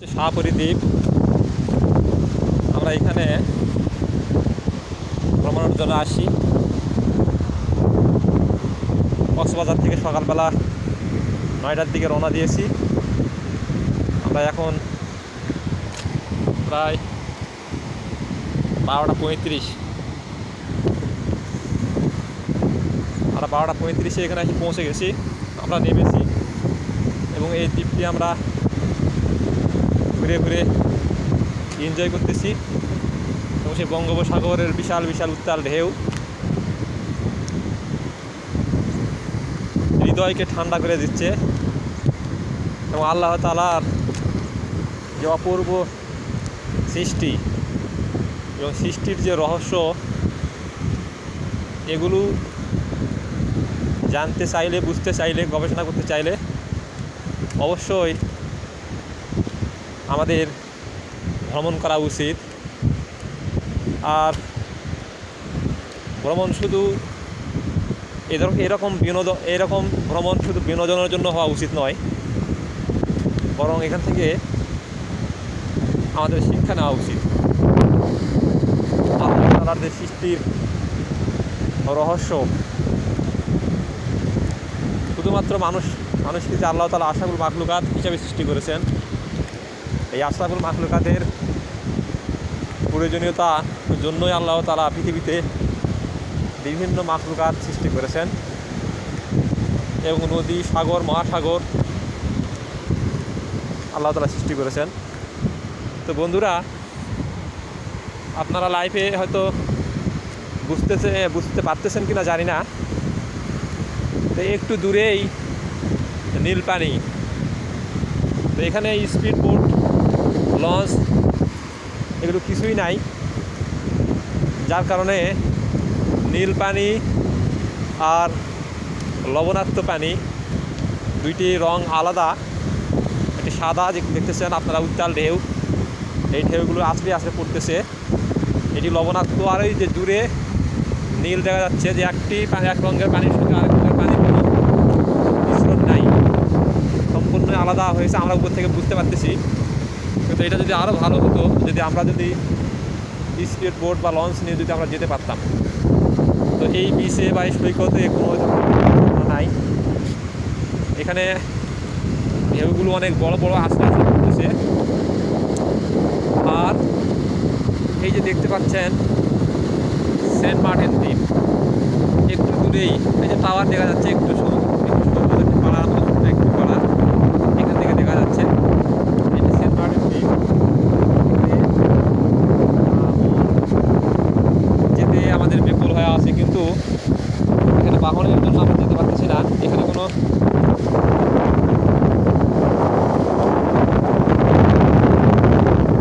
শাহপুরী দ্বীপ। আমরা এখানে ভ্রমণের জন্য আসি। কক্সবাজার থেকে সকালবেলা নয়টার দিকে রওনা দিয়েছি। আমরা এখন প্রায় বারোটা পঁয়ত্রিশ। আমরা বারোটা পঁয়ত্রিশে এখানে এসে পৌঁছে গেছি। আমরা নেমেছি এবং এই দ্বীপটি আমরা ঘুরে ঘুরে এনজয় করতেছি। এবং সেই বঙ্গোপসাগরের বিশাল বিশাল উত্তাল ঢেউ। হৃদয়কে ঠান্ডা করে দিচ্ছে। এবং আল্লাহ তালার যে অপূর্ব সৃষ্টি এবং সৃষ্টির যে রহস্য, এগুলো জানতে চাইলে, বুঝতে চাইলে, গবেষণা করতে চাইলে অবশ্যই আমাদের ভ্রমণ করা উচিত। আর ভ্রমণ শুধু এরকম বিনোদন এরকম ভ্রমণ শুধু বিনোদনের জন্য হওয়া উচিত নয়। বরং এখান থেকে আমাদের শিক্ষা নেওয়া উচিত। আল্লাহ সৃষ্টির রহস্য। শুধুমাত্র মানুষ, মানুষকে যে আল্লাহ তালা আশাগুল মাকলুকাত হিসাবে সৃষ্টি করেছেন এই আশরাফুল মাখলুকাতের প্রয়োজনীয়তার জন্যই আল্লাহ তারা পৃথিবীতে বিভিন্ন মাখলুকাত সৃষ্টি করেছেন। এবং নদী সাগর, মহাসাগর আল্লাহ তালা সৃষ্টি করেছেন। তো বন্ধুরা, আপনারা লাইফে হয়তো বুঝতেছে, বুঝতে পারতেছেন কি না জানি না। তো একটু দূরেই নীল পানি তো এখানে স্পিড লঞ্চ, এগুলো কিছুই নাই। যার কারণে নীল পানি আর লবণাক্ত পানি, দুইটি রং আলাদা। একটি সাদা, যে দেখতেছেন আপনারা উত্তাল ঢেউ। এই ঢেউগুলো আছড়ে আছড়ে পড়তেছে। এটি লবণাক্ত আর এই যে দূরে নীল দেখা যাচ্ছে যে একটি পানি এক রঙের পানির সঙ্গে আরেক রঙের পানির কোনো মিশ্রণ নাই। সম্পূর্ণ আলাদা হয়েছে, আমরা উপর থেকে বুঝতে পারতেছি। কিন্তু এটা যদি আরও ভালো হতো, যদি আমরা যদি স্পিড বোট বা লঞ্চ নিয়ে যদি আমরা যেতে পারতাম। তো এই বিচে বা এই সৈকতে কোনো নাই। এখানে ঢেউগুলো অনেক বড় বড় আস্তে আস্তে করতেছে আর এই যে দেখতে পাচ্ছেন, সেন্ট মার্টিন দ্বীপ। একটু দূরেই, এই যে টাওয়ার দেখা যাচ্ছে একটু শুধু একটু সুন্দর একটু পাড়ার মতো ছোট্ট একটু পাড়া এখান থেকে দেখা যাচ্ছে এটি সেন্ট মার্টিন দ্বীপ যেতে আমাদের বিপুল হয়ে আছে কিন্তু এখানে বাহনের জন্য আমরা যেতে পারতেছি না এখানে কোনো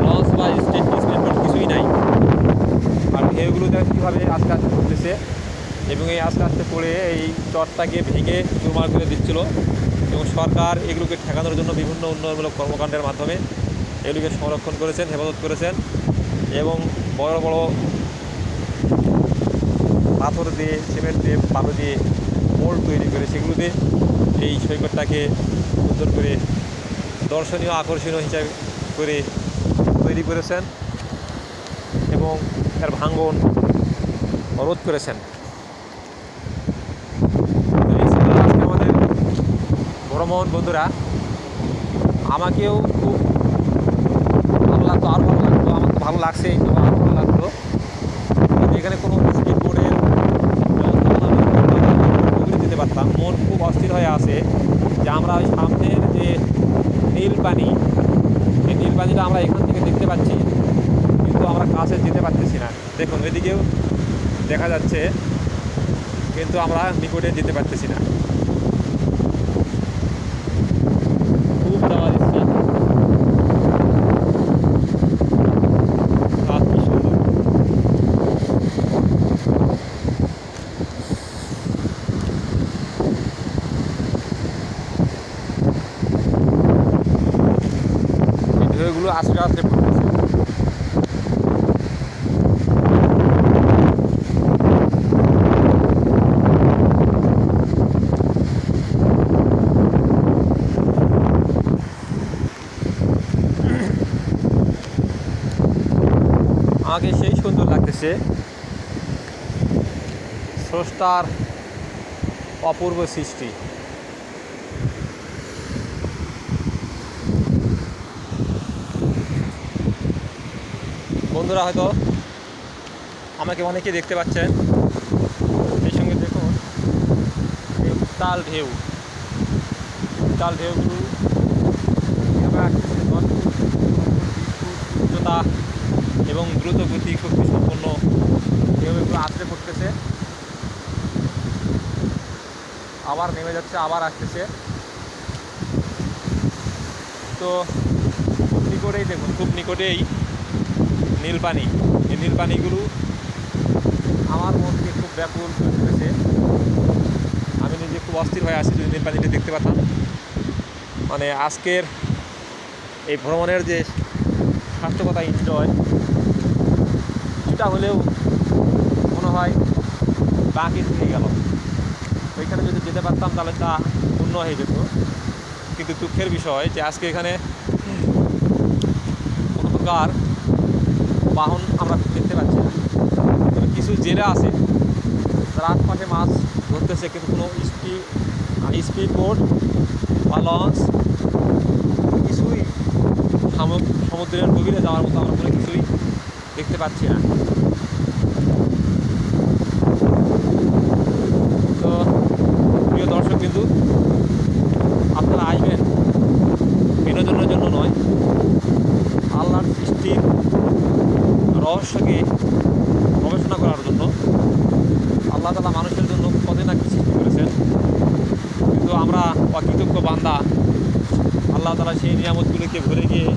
লঞ্চ বা স্টেট স্টেট বোট কিছুই নাই আর ঢেউগুলো দেখ কীভাবে আস্তে আস্তে পড়তেছে এই আস্তে আস্তে পড়ে এই চরটাকে ভেঙে চুরমার করে দিচ্ছিল এবং সরকার এগুলোকে ঠেকানোর জন্য বিভিন্ন উন্নয়নমূলক কর্মকাণ্ডের মাধ্যমে এগুলোকে সংরক্ষণ করেছেন, হেফাজত করেছেন এবং বড় বড় পাথর দিয়ে, সিমেন্ট দিয়ে পাথর দিয়ে মোড় তৈরি করে সেগুলোতে এই সৈকতটাকে সুন্দর করে দর্শনীয়, আকর্ষণীয় হিসাবে করে তৈরি করেছেন এবং এর ভাঙ্গন রোধ করেছেন তো এই ছিল আজকে আমাদের ভ্রমণ বন্ধুরা, আমাকেও খুব ভালো লাগতো, আরও ভালো লাগতো, আমার তো ভালো লাগছে তো আরও ভালো লাগতো। এখানে কোনো স্পিড বোর্ডের যেতে পারতাম। মন খুব অস্থির হয়ে আছে যে আমরা ওই সামনের যে নীল পানি, এই নীল পানিটা আমরা এখান থেকে দেখতে পাচ্ছি, কিন্তু আমরা কাছে যেতে পারতেছি না। দেখুন ওইদিকেও দেখা যাচ্ছে, কিন্তু আমরা নিকটে যেতে পারতেছি না। এগুলো আস্তে আস্তে আগে আমাকে সেই সুন্দর লাগতেছে। স্রষ্টার অপূর্ব সৃষ্টি। বন্ধুরা হয়তো আমাকে অনেকে দেখতে পাচ্ছেন। সেই সঙ্গে দেখুন উত্তাল ঢেউ। উত্তাল ঢেউগুলো উচ্চতা এবং দ্রুত গতি শক্তি সম্পন্ন ঢেউ এগুলো আছড়ে পড়তেছে। আবার নেমে যাচ্ছে, আবার আসতেছে। তো খুব নিকটেই দেখুন, খুব নিকটেই নীল পানি এই নীল পানিগুলো আমার মনকে খুব ব্যাকুল করে আমি নিজে খুব অস্থির হয়ে আছি যদি নীল পানিটা দেখতে পাতাম মানে আজকের এই ভ্রমণের যে সার্থকতা এনজয় কিছুটা হলেও মনে হয় বাকি থেকে গেল। ওইখানে যদি যেতে পারতাম তাহলে তা পূর্ণ হয়ে যেত। কিন্তু দুঃখের বিষয় যে আজকে এখানে কোনো প্রকার বাহন আমরা দেখতে পাচ্ছি না। তবে কিছু জেলে আছে, তারা আশপাশে মাছ ধরতেছে, কিন্তু কোনো স্পিড স্পিড বোট বা লঞ্চ কিছুই সামু- সমুদ্রের গভীরে যাওয়ার মতো আমরা কোনো কিছুই দেখতে পাচ্ছি না তো প্রিয় দর্শক কিন্তু আপনারা আসবেন বিনোদনের জন্য নয় আল্লাহর সৃষ্টির রহস্যকে গবেষণা করার জন্য। আল্লাহ তালা মানুষের জন্য কত না কি সৃষ্টি করেছেন। কিন্তু আমরা অকৃতজ্ঞ বান্দা, আল্লাহ তালা সেই নিয়ামতগুলিকে ভুলে গিয়ে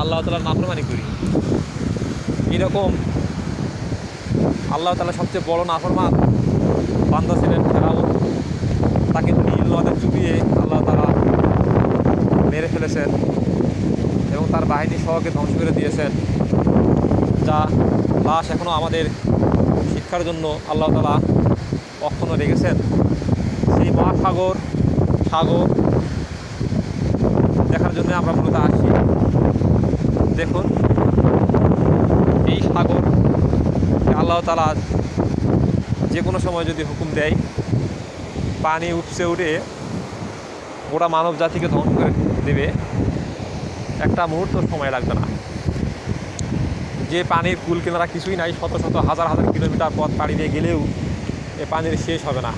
আল্লাহ তালার নাফরমানি করি। এইরকম আল্লাহ তালা সবচেয়ে বড় নাফরমান বান্দা ছিলেন ফেরাউন। তাকে নীল নদে চুপিয়ে আল্লাহ তালা মেরে ফেলেছেন এবং তার বাহিনী সহকে ধ্বংস করে দিয়েছেন। যা লাশ এখনও আমাদের শিক্ষার জন্য আল্লাহ তালা কখনো রেখেছেন। সেই মহাসাগর, সাগর দেখার জন্য আমরা মূলত আসি দেখুন, এই সাগর আল্লাহ তালা যে কোনো সময় যদি হুকুম দেয়, পানি উপসে উঠে ওরা মানব জাতিকে ধ্বংস করে দেবে, একটা মুহূর্ত সময় লাগবে না। যে পানির কুল কিনারা কিছুই নাই, শত শত, হাজার হাজার কিলোমিটার পথ পাড়ি দিয়ে গেলেও এ পানির শেষ হবে না।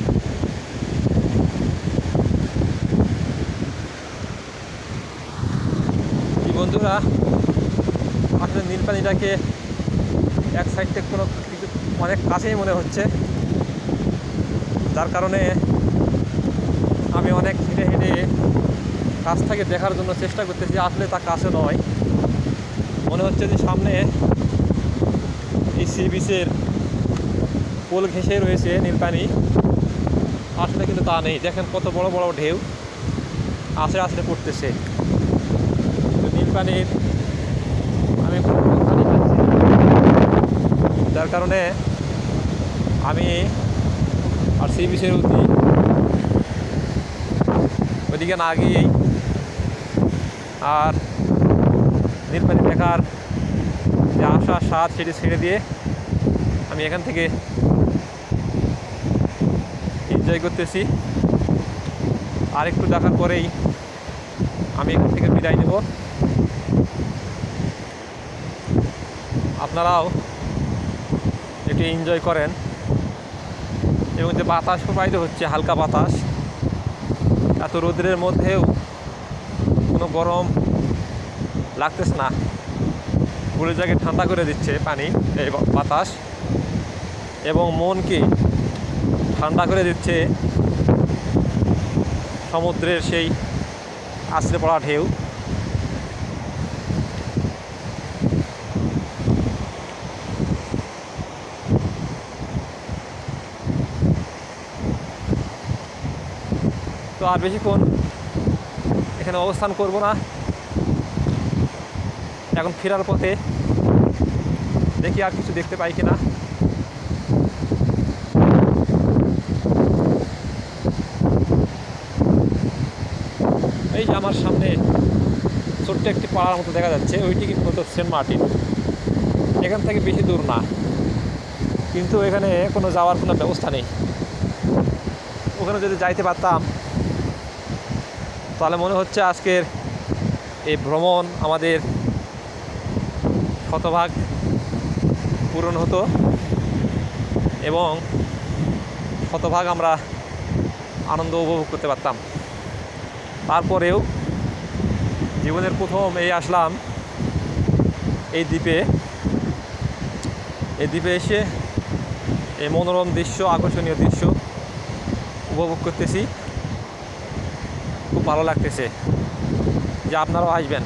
বন্ধুরা, আসলে নীল পানিটাকে এক সাইড থেকে কোনো কিছু অনেক কাছেই মনে হচ্ছে। যার কারণে আমি অনেক হেঁটে হেঁটে কাছ থেকে দেখার জন্য চেষ্টা করতেছি, আসলে তা কাছে নয়। মনে হচ্ছে যে সামনে এই সি বিচের পোল ঘেঁষে রয়েছে নীলপানি। আসলে কিন্তু তা নেই। দেখেন কত বড় বড় ঢেউ আছড়ে আছড়ে পড়তেছে। কিন্তু নীলপানির আমি যার কারণে আমি আর সি বিচের অতি ওইদিকে না গিয়েই আর নীলপানি দেখার যে আশা, স্বাদ সেটি ছেড়ে দিয়ে আমি এখান থেকে এনজয় করতেছি। আর একটু দেখার পরেই আমি এখান থেকে বিদায় নেব। আপনারাও একটু এনজয় করেন। এবং যে বাতাস প্রবাহিত হচ্ছে, হালকা বাতাস, এত রোদ্রের মধ্যেও কোনো গরম লাগতেছে না। পুরো জায়গায় ঠান্ডা করে দিচ্ছে পানি এই বাতাস। এবং মনকে ঠান্ডা করে দিচ্ছে সমুদ্রের সেই আছড়ে পড়া ঢেউ। তো আর বেশিক্ষণ এখানে অবস্থান করব না। এখন ফেরার পথে। দেখি আর কিছু দেখতে পাই কিনা। এই যে আমার সামনে ছোট্ট একটি পাড়ার মতো দেখা যাচ্ছে, ওইটি কিন্তু সেন্ট মার্টিন। এখান থেকে বেশি দূর না। কিন্তু এখানে কোনো যাওয়ার কোনো ব্যবস্থা নেই। ওখানে যদি যাইতে পারতাম, তাহলে মনে হচ্ছে আজকের এই ভ্রমণ আমাদের শতভাগ পূরণ হতো এবং শতভাগ আমরা আনন্দ উপভোগ করতে পারতাম। তারপরেও জীবনের প্রথম এই আসলাম এই দ্বীপে। এই দ্বীপে এসে এই মনোরম দৃশ্য, আকর্ষণীয় দৃশ্য উপভোগ করতেছি। খুব ভালো লাগতেছে যে আপনারাও আসবেন।